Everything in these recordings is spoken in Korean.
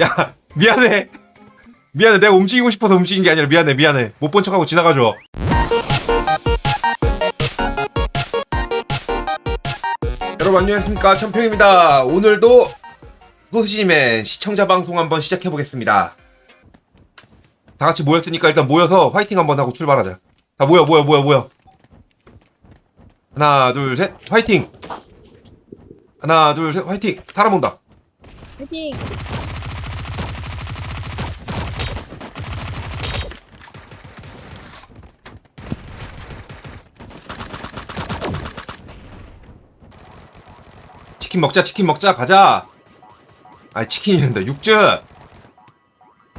야 미안해. 미안해. 내가 움직이고 싶어서 움직인 게 아니라 미안해 미안해. 못 본 척하고 지나가줘. 여러분 안녕하십니까. 천평입니다. 오늘도 소시지맨 시청자 방송 한번 시작해 보겠습니다. 다 같이 모였으니까 일단 모여서 화이팅 한번 하고 출발하자. 다 모여 모여 모여 모여 하나 둘 셋 화이팅! 하나 둘 셋 화이팅! 사람 온다! 파이팅! 치킨 먹자 치킨 먹자 가자! 아 치킨이란다. 육즙!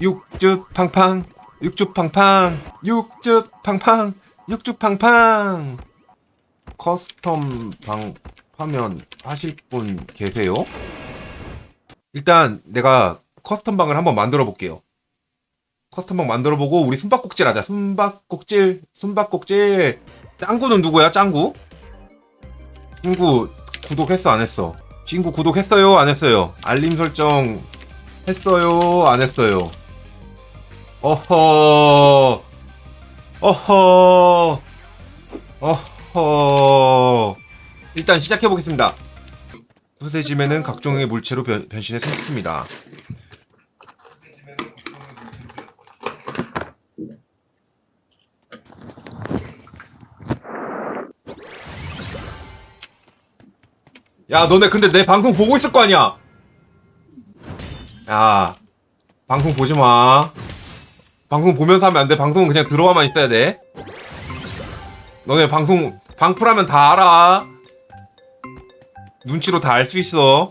육즙 팡팡! 육즙 팡팡! 육즙 팡팡! 육즙 팡팡 커스텀 방 화면 하실 분 계세요? 일단 내가 커스텀 방을 한번 만들어 볼게요 커스텀 방 만들어 보고 우리 숨바꼭질 하자 숨바꼭질 숨바꼭질 짱구는 누구야 짱구? 짱구 구독했어 안 했어? 친구 구독했어요 안 했어요? 알림 설정 했어요 안 했어요? 어허 어허 어허 일단 시작해 보겠습니다. 소세지맨은 각종의 물체로 변, 변신해 숨습니다. 야, 너네 근데 내 방송 보고 있을 거 아니야? 야, 방송 보지 마. 방송 보면서 하면 안 돼. 방송은 그냥 들어와만 있어야 돼. 너네 방송, 방풀하면 다 알아. 눈치로 다 알 수 있어.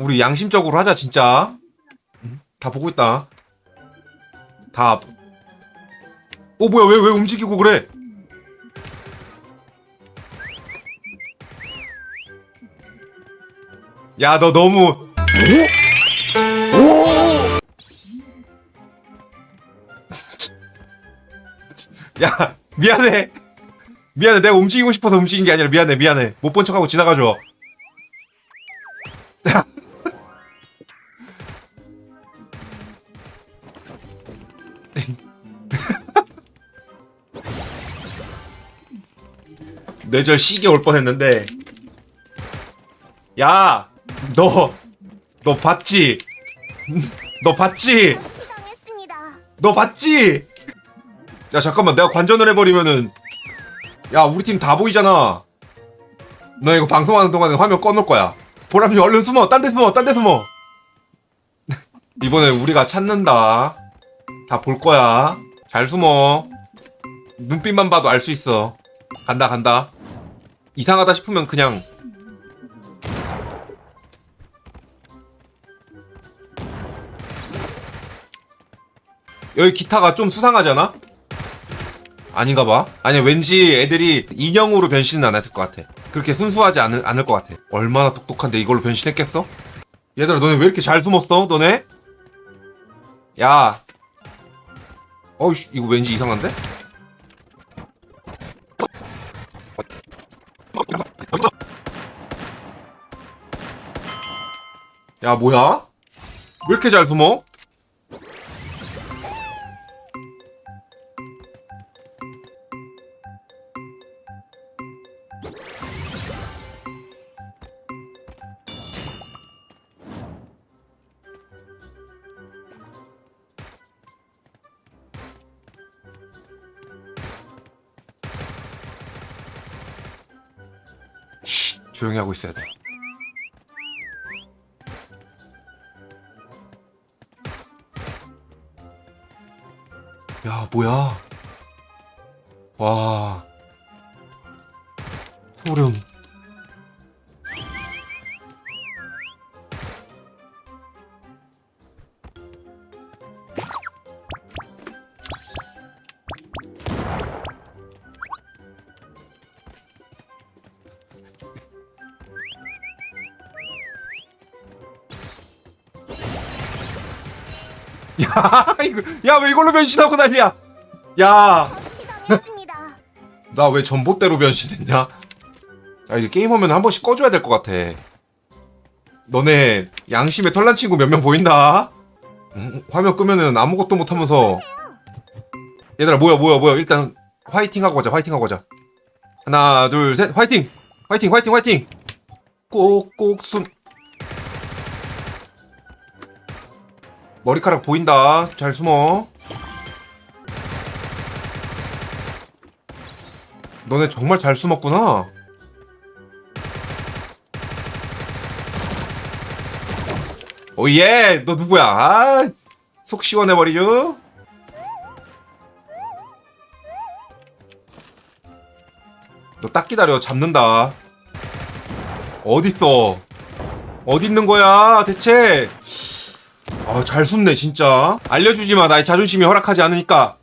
우리 양심적으로 하자 진짜. 응? 다 보고 있다. 다. 어 뭐야 왜 왜 움직이고 그래? 야 너 너무. 야 미안해 미안해 내가 움직이고 싶어서 움직인 게 아니라 미안해 미안해 못 본 척하고 지나가줘 뇌절 시계 올 뻔했는데. 야 너 너 봤지? 너 봤지. 너 봤지? 야 잠깐만. 내가 관전을 해버리면은 야 우리 팀 다 보이잖아. 너 이거 방송하는 동안에 화면 꺼놓을 거야. 보람이 얼른 숨어. 딴 데 숨어. 딴 데 숨어. 이번에 우리가 찾는다. 다 볼 거야. 잘 숨어. 눈빛만 봐도 알 수 있어. 간다 간다 이상하다 싶으면 그냥 여기 기타가 좀 수상하잖아? 아닌가 봐. 아니, 왠지 애들이 인형으로 변신은 안 했을 것 같아. 그렇게 순수하지 않을, 않을 것 같아. 얼마나 똑똑한데 이걸로 변신했겠어? 얘들아, 너네 왜 이렇게 잘 숨었어? 너네? 야. 어이씨, 이거 왠지 이상한데? 야, 뭐야? 왜 이렇게 잘 숨어? 쉿, 조용히 하고 있어야 돼. 야, 뭐야. 와. 소름. 야 이거 야 왜 이걸로 변신하고 난리야 야 처치당했습니다. 나 왜 전봇대로 변신했냐? 아 이제 게임하면 한 번씩 꺼줘야 될 것 같아. 너네 양심에 털난 친구 몇 명 보인다? 음, 화면 끄면은 아무것도 못 하면서 얘들아 뭐야 뭐야 뭐야 일단 화이팅 하고 가자 화이팅 하고 가자 하나 둘 셋 화이팅 화이팅 화이팅 화이팅 꼭꼭 숨 머리카락 보인다 잘 숨어 너네 정말 잘 숨었구나. 오예, 너 누구야? 아, 속 시원해 버리죠. 너 딱 기다려, 잡는다. 어딨어? 어디 있는 거야, 대체? 아, 잘 숨네, 진짜. 알려주지 마, 나의 자존심이 허락하지 않으니까.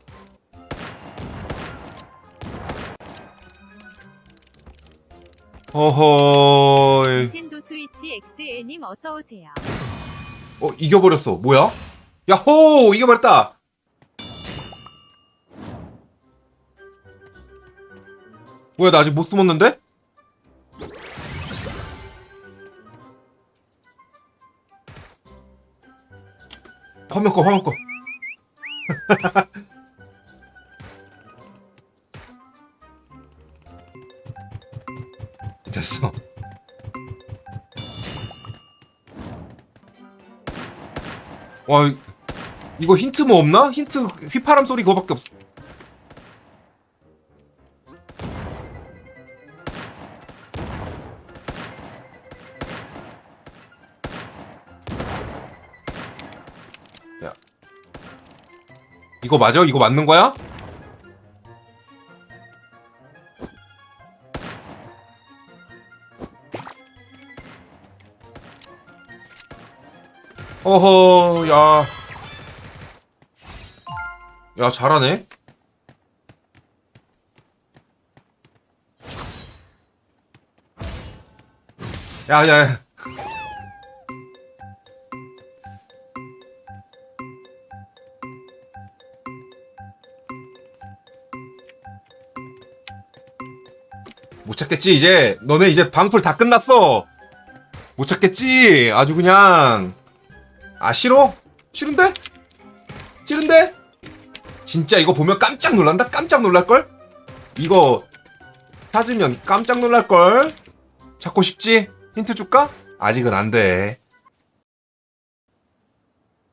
어허, 닌텐도 스위치 XL님 어서 오세요. 어, 이겨버렸어. 뭐야? 야호! 이겨버렸다! 뭐야, 나 아직 못 숨었는데? 화면 꺼, 화면 꺼. 됐어. 와, 이거 힌트 뭐 없나? 힌트 휘파람 소리 그거밖에 없어. 이거 맞아? 이거 맞는 거야? 어허, 야. 야, 잘하네. 야, 야, 야. 못 찾겠지, 이제. 너네 이제 방풀 다 끝났어. 못 찾겠지? 아주 그냥. 아, 싫어? 싫은데? 싫은데? 진짜 이거 보면 깜짝 놀란다? 깜짝 놀랄걸? 이거 찾으면 깜짝 놀랄걸? 찾고 싶지? 힌트 줄까? 아직은 안 돼.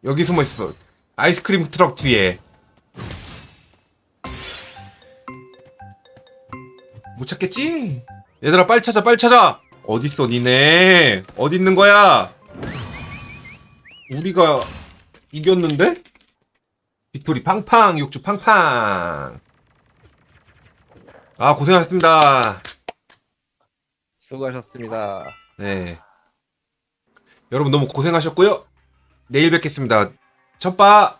여기 숨어 있어. 아이스크림 트럭 뒤에. 못 찾겠지? 얘들아 빨리 찾아 빨리 찾아! 어딨어 니네? 어디 있는 거야? 우리가 이겼는데? 빅토리 팡팡 육주 팡팡! 아 고생하셨습니다. 수고하셨습니다. 네. 여러분 너무 고생하셨고요. 내일 뵙겠습니다. 첫바